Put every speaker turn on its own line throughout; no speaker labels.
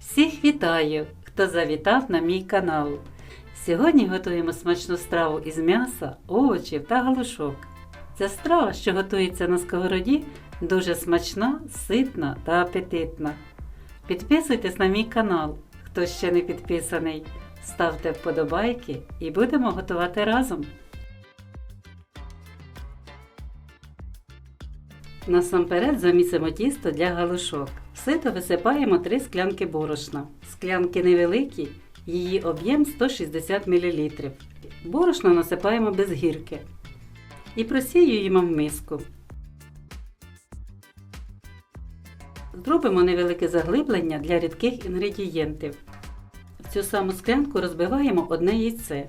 Всіх вітаю, хто завітав на мій канал. Сьогодні готуємо смачну страву із м'яса, овочів та галушок. Ця страва, що готується на сковороді, дуже смачна, ситна та апетитна. Підписуйтесь на мій канал, хто ще не підписаний. Ставте вподобайки і будемо готувати разом. Насамперед замісимо тісто для галушок. Сито висипаємо 3 склянки борошна. Склянки невеликі, її об'єм 160 мл. Борошно насипаємо без гірки і просіюємо в миску. Зробимо невелике заглиблення для рідких інгредієнтів. В цю саму склянку розбиваємо одне яйце.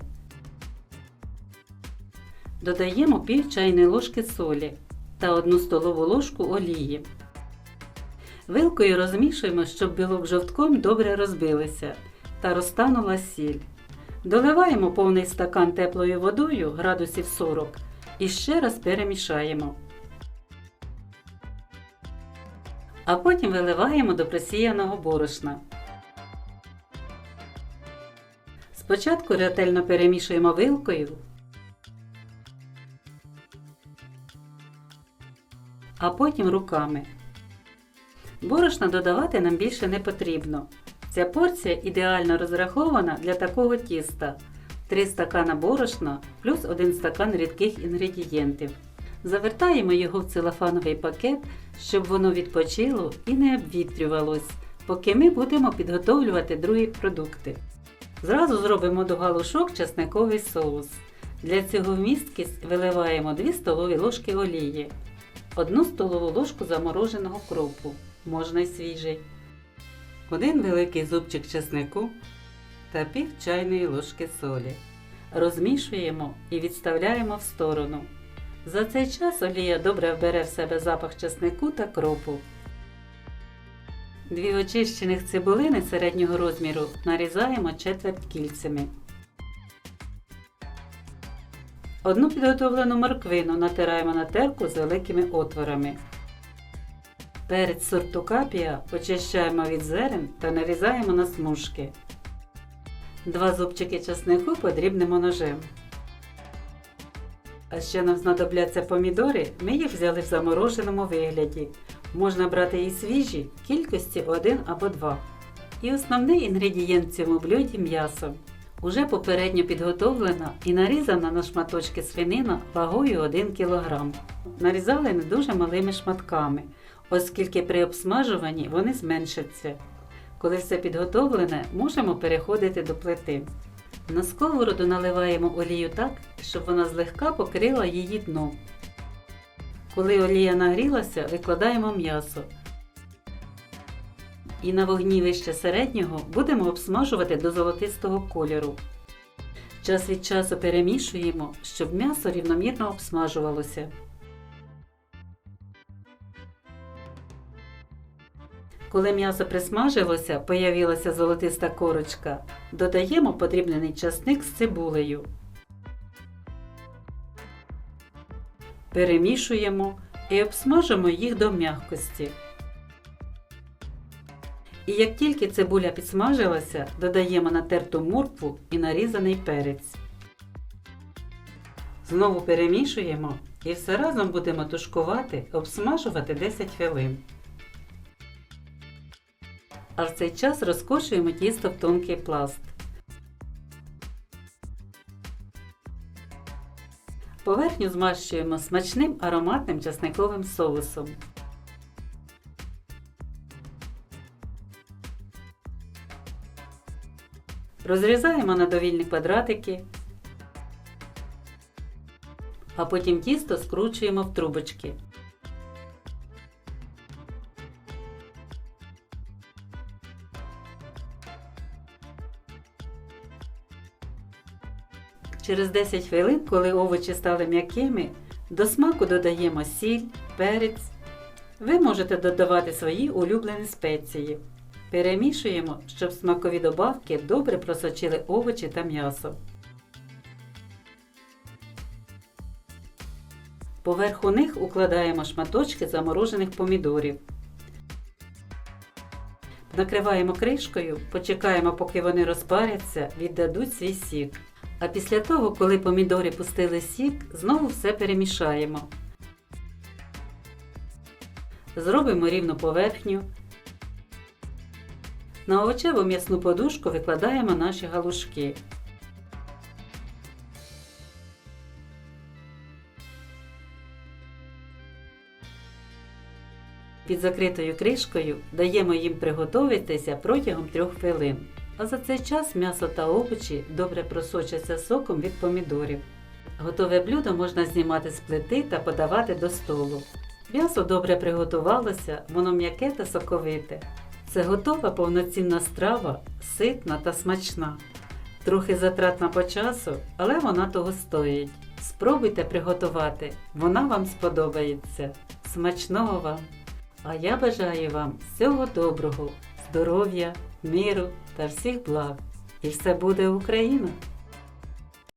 Додаємо пів чайної ложки солі та 1 столову ложку олії. Вилкою розмішуємо, щоб білок жовтком добре розбилися та розтанула сіль. Доливаємо повний стакан теплою водою градусів 40 і ще раз перемішаємо. А потім виливаємо до просіяного борошна. Спочатку ретельно перемішуємо вилкою, а потім руками. Борошна додавати нам більше не потрібно. Ця порція ідеально розрахована для такого тіста. 3 стакана борошна плюс 1 стакан рідких інгредієнтів. Завертаємо його в целофановий пакет, щоб воно відпочило і не обвітрювалось, поки ми будемо підготовлювати другі продукти. Зразу зробимо до галушок часниковий соус. Для цього містки виливаємо 2 столові ложки олії, 1 столову ложку замороженого кропу, можна й свіжий, 1 великий зубчик чеснику та пів чайної ложки солі. Розмішуємо і відставляємо в сторону. За цей час олія добре вбере в себе запах чеснику та кропу. Дві очищених цибулини середнього розміру нарізаємо четверть кільцями. Одну підготовлену морквину натираємо на терку з великими отворами. Перець сорту капія очищаємо від зерен та нарізаємо на смужки. Два зубчики часнику подрібнемо ножем. А ще нам знадобляться помідори, ми їх взяли в замороженому вигляді. Можна брати і свіжі кількості 1 або 2. І основний інгредієнт в цьому блюді м'ясо. Уже попередньо підготовлена і нарізана на шматочки свинина вагою 1 кг. Нарізали не дуже малими шматками, оскільки при обсмажуванні вони зменшаться. Коли все підготовлене, можемо переходити до плити. На сковороду наливаємо олію так, щоб вона злегка покрила її дно. Коли олія нагрілася, викладаємо м'ясо. І на вогні вище середнього будемо обсмажувати до золотистого кольору. Час від часу перемішуємо, щоб м'ясо рівномірно обсмажувалося. Коли м'ясо присмажилося, появилася золотиста корочка, додаємо подрібнений часник з цибулею. Перемішуємо і обсмажимо їх до м'якості. І як тільки цибуля підсмажилася, додаємо натерту моркву і нарізаний перець. Знову перемішуємо і все разом будемо тушкувати, обсмажувати 10 хвилин. А в цей час розкошуємо тісто в тонкий пласт. Поверхню змащуємо смачним ароматним часниковим соусом. Розрізаємо на довільні квадратики, а потім тісто скручуємо в трубочки. Через 10 хвилин, коли овочі стали м'якими, до смаку додаємо сіль, перець. Ви можете додавати свої улюблені спеції. Перемішуємо, щоб смакові добавки добре просочили овочі та м'ясо. Поверху них укладаємо шматочки заморожених помідорів. Накриваємо кришкою, почекаємо, поки вони розпаряться, віддадуть свій сік. А після того, коли помідори пустили сік, знову все перемішаємо. Зробимо рівну поверхню. На овочеву м'ясну подушку викладаємо наші галушки. Під закритою кришкою даємо їм приготуватися протягом 3 хвилин. А за цей час м'ясо та овочі добре просочаться соком від помідорів. Готове блюдо можна знімати з плити та подавати до столу. М'ясо добре приготувалося, воно м'яке та соковите. Це готова повноцінна страва, ситна та смачна. Трохи затратна по часу, але вона того стоїть. Спробуйте приготувати, вона вам сподобається. Смачного вам! А я бажаю вам всього доброго, здоров'я, миру та всіх благ. І все буде Україна!